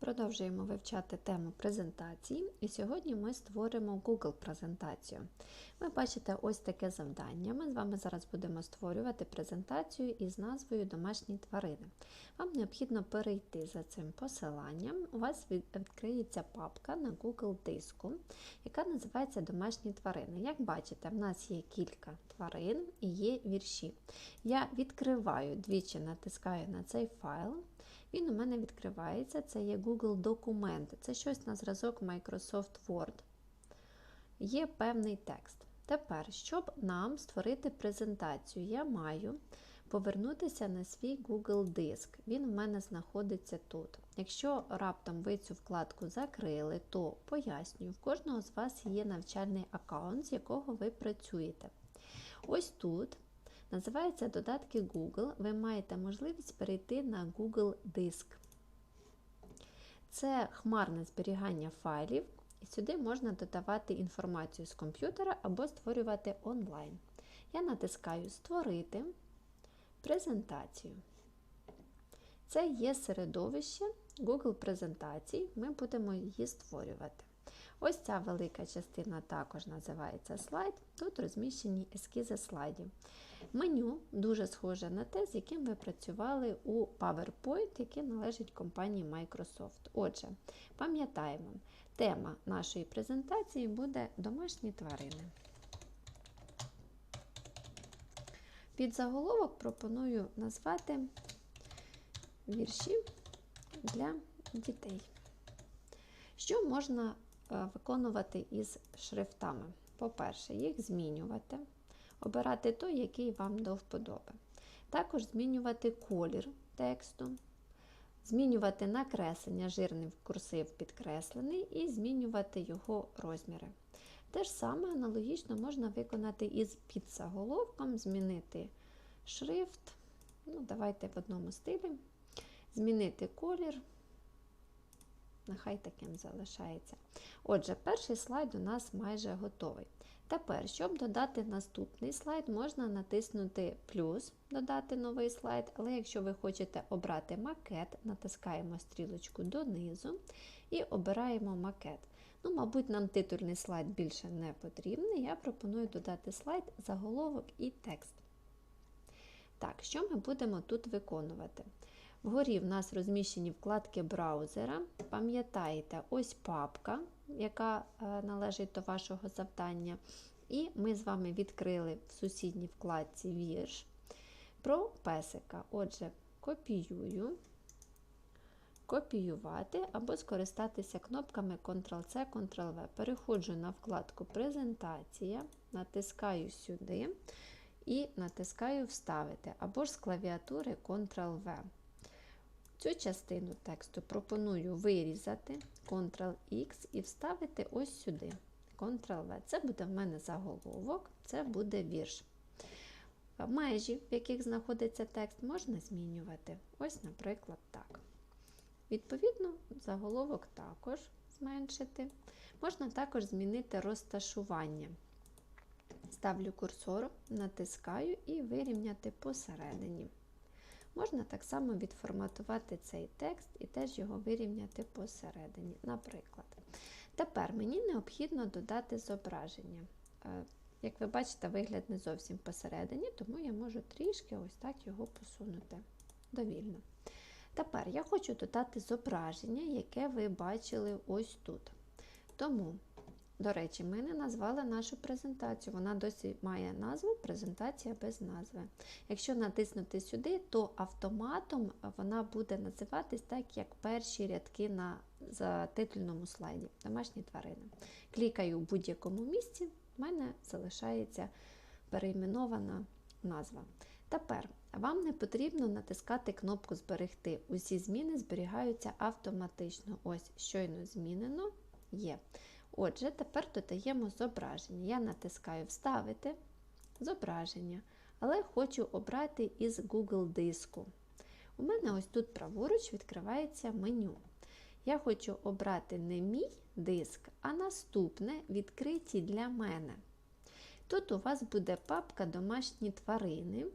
Продовжуємо вивчати тему презентації, і сьогодні ми створимо Google презентацію. Ви бачите ось таке завдання. Ми з вами зараз будемо створювати презентацію із назвою Домашні тварини. Вам необхідно перейти за цим посиланням. У вас відкриється папка на Google диску, яка називається Домашні тварини. Як бачите, в нас є кілька тварин і є вірші. Я відкриваю двічі, натискаю на цей файл. Він у мене відкривається. Це є Google документи. Це щось на зразок Microsoft Word. Є певний текст. Тепер, щоб нам створити презентацію, я маю повернутися на свій Google диск. Він у мене знаходиться тут. Якщо раптом ви цю вкладку закрили, то пояснюю, в кожного з вас є навчальний аккаунт, з якого ви працюєте. Ось тут Називається додатки Google. Ви маєте можливість перейти на Google Диск. Це хмарне зберігання файлів, і сюди можна додавати інформацію з комп'ютера або створювати онлайн. Я натискаю Створити презентацію. Це є середовище Google презентацій. Ми будемо її створювати. Ось ця велика частина також називається слайд. Тут розміщені ескізи слайдів. Меню дуже схоже на те, з яким ви працювали у PowerPoint, який належить компанії Microsoft. Отже, пам'ятаємо, тема нашої презентації буде домашні тварини. Під заголовок пропоную назвати вірші для дітей. Що можна виконувати із шрифтами? По-перше, їх змінювати обирати той, який вам до вподоби. Також змінювати колір тексту, змінювати накреслення, жирний курсив підкреслений і змінювати його розміри. Те ж саме аналогічно можна виконати із підзаголовком, змінити шрифт, ну, давайте в одному стилі, змінити колір. Нехай таким залишається. Отже, перший слайд у нас майже готовий. Тепер, щоб додати наступний слайд, можна натиснути плюс, додати новий слайд, але якщо ви хочете обрати макет, натискаємо стрілочку донизу і обираємо макет. Ну, Мабуть, нам титульний слайд більше не потрібний. Я пропоную додати слайд, заголовок і текст. Так, що ми будемо тут виконувати? Вгорі в нас розміщені вкладки браузера. Пам'ятаєте, ось папка, яка е, належить до вашого завдання. І ми з вами відкрили в сусідній вкладці вірш про песика. Отже, копіюю, копіювати або скористатися кнопками Ctrl-C, Ctrl-V. Переходжу на вкладку Презентація, натискаю сюди і натискаю Вставити або ж з клавіатури Ctrl-V. Цю частину тексту пропоную вирізати Ctrl-X і вставити ось сюди. Ctrl-V. Це буде в мене заголовок, це буде вірш. Межі, в яких знаходиться текст, можна змінювати. Ось, наприклад, так. Відповідно, заголовок також зменшити. Можна також змінити розташування. Ставлю курсор, натискаю і вирівняти посередині. Можна так само відформатувати цей текст і теж його вирівняти посередині. Наприклад. Тепер мені необхідно додати зображення. Е, Як ви бачите, вигляд не зовсім посередині, тому я можу трішки ось так його посунути довільно. Тепер я хочу додати зображення, яке ви бачили ось тут. Тому, до речі, ми не назвали нашу презентацію. Вона досі має назву презентація без назви. Якщо натиснути сюди, то автоматом вона буде називатись так, як перші рядки на затитульному слайді домашні тварини. Клікаю в будь-якому місці, в мене залишається перейменована назва. Тепер вам не потрібно натискати кнопку Зберегти. Усі зміни зберігаються автоматично. Ось, щойно змінено є. Отже, тепер додаємо зображення. Я натискаю Вставити зображення, але хочу обрати із Google диску. У мене ось тут праворуч відкривається меню. Я хочу обрати не мій диск, а наступне відкриті для мене. Тут у вас буде папка Домашні тварини,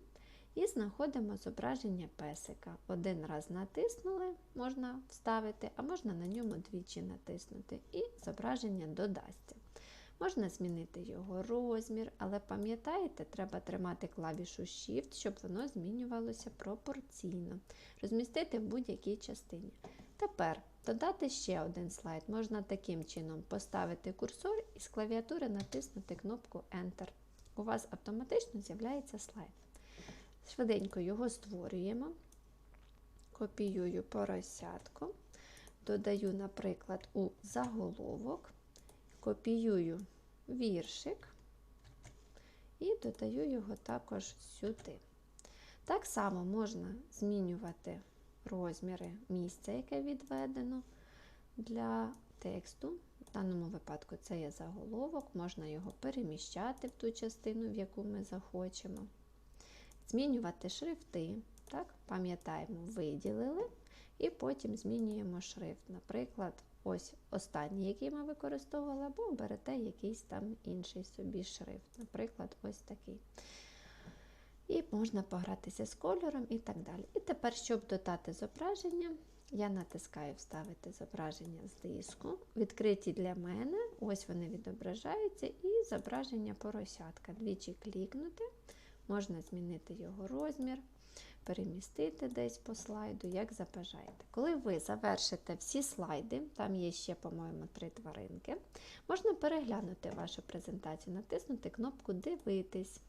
І знаходимо зображення песика. Один раз натиснули, можна вставити, а можна на ньому двічі натиснути, і зображення додасться. Можна змінити його розмір, але пам'ятаєте, треба тримати клавішу Shift, щоб воно змінювалося пропорційно, розмістити в будь-якій частині. Тепер додати ще один слайд. Можна таким чином поставити курсор і з клавіатури натиснути кнопку Enter. У вас автоматично з'являється слайд. Швиденько його створюємо, копіюю поросятку, додаю, наприклад, у заголовок, копіюю віршик і додаю його також сюди. Так само можна змінювати розміри місця, яке відведено для тексту. В даному випадку це є заголовок, можна його переміщати в ту частину, в яку ми захочемо. Змінювати шрифти. Так? Пам'ятаємо, виділили, і потім змінюємо шрифт. Наприклад, ось останній, який ми використовували, або берете якийсь там інший собі шрифт. Наприклад, ось такий. І можна погратися з кольором і так далі. І тепер, щоб додати зображення, я натискаю Вставити зображення з диску. Відкриті для мене, ось вони відображаються, і зображення поросятка. Двічі клікнути, можна змінити його розмір, перемістити десь по слайду, як забажаєте. Коли ви завершите всі слайди, там є ще, по-моєму, три тваринки, можна переглянути вашу презентацію, натиснути кнопку Дивитись.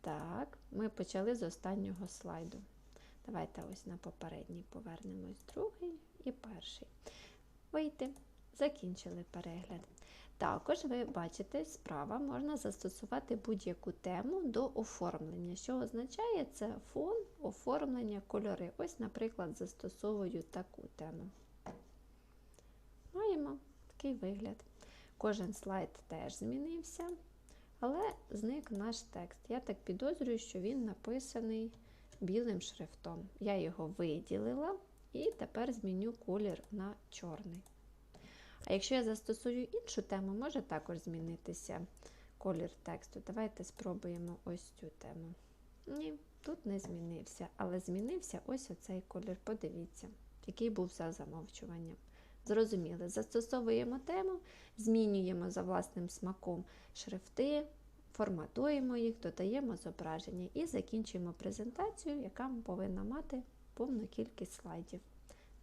Так, ми почали з останнього слайду. Давайте ось на попередній повернемось другий і перший. Вийти. Закінчили перегляд. Також ви бачите, справа можна застосувати будь-яку тему до оформлення. Що означає це фон, оформлення, кольори. Ось, наприклад, застосовую таку тему. Маємо такий вигляд. Кожен слайд теж змінився, але зник наш текст. Я так підозрюю, що він написаний білим шрифтом. Я його виділила і тепер зміню колір на чорний. А якщо я застосую іншу тему, може також змінитися колір тексту. Давайте спробуємо ось цю тему. Ні, тут не змінився, але змінився ось оцей колір. Подивіться, який був за замовчуванням. Зрозуміли, застосовуємо тему, змінюємо за власним смаком шрифти, форматуємо їх, додаємо зображення і закінчуємо презентацію, яка повинна мати повну кількість слайдів.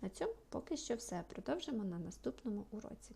На цьому поки що все. Продовжимо на наступному уроці.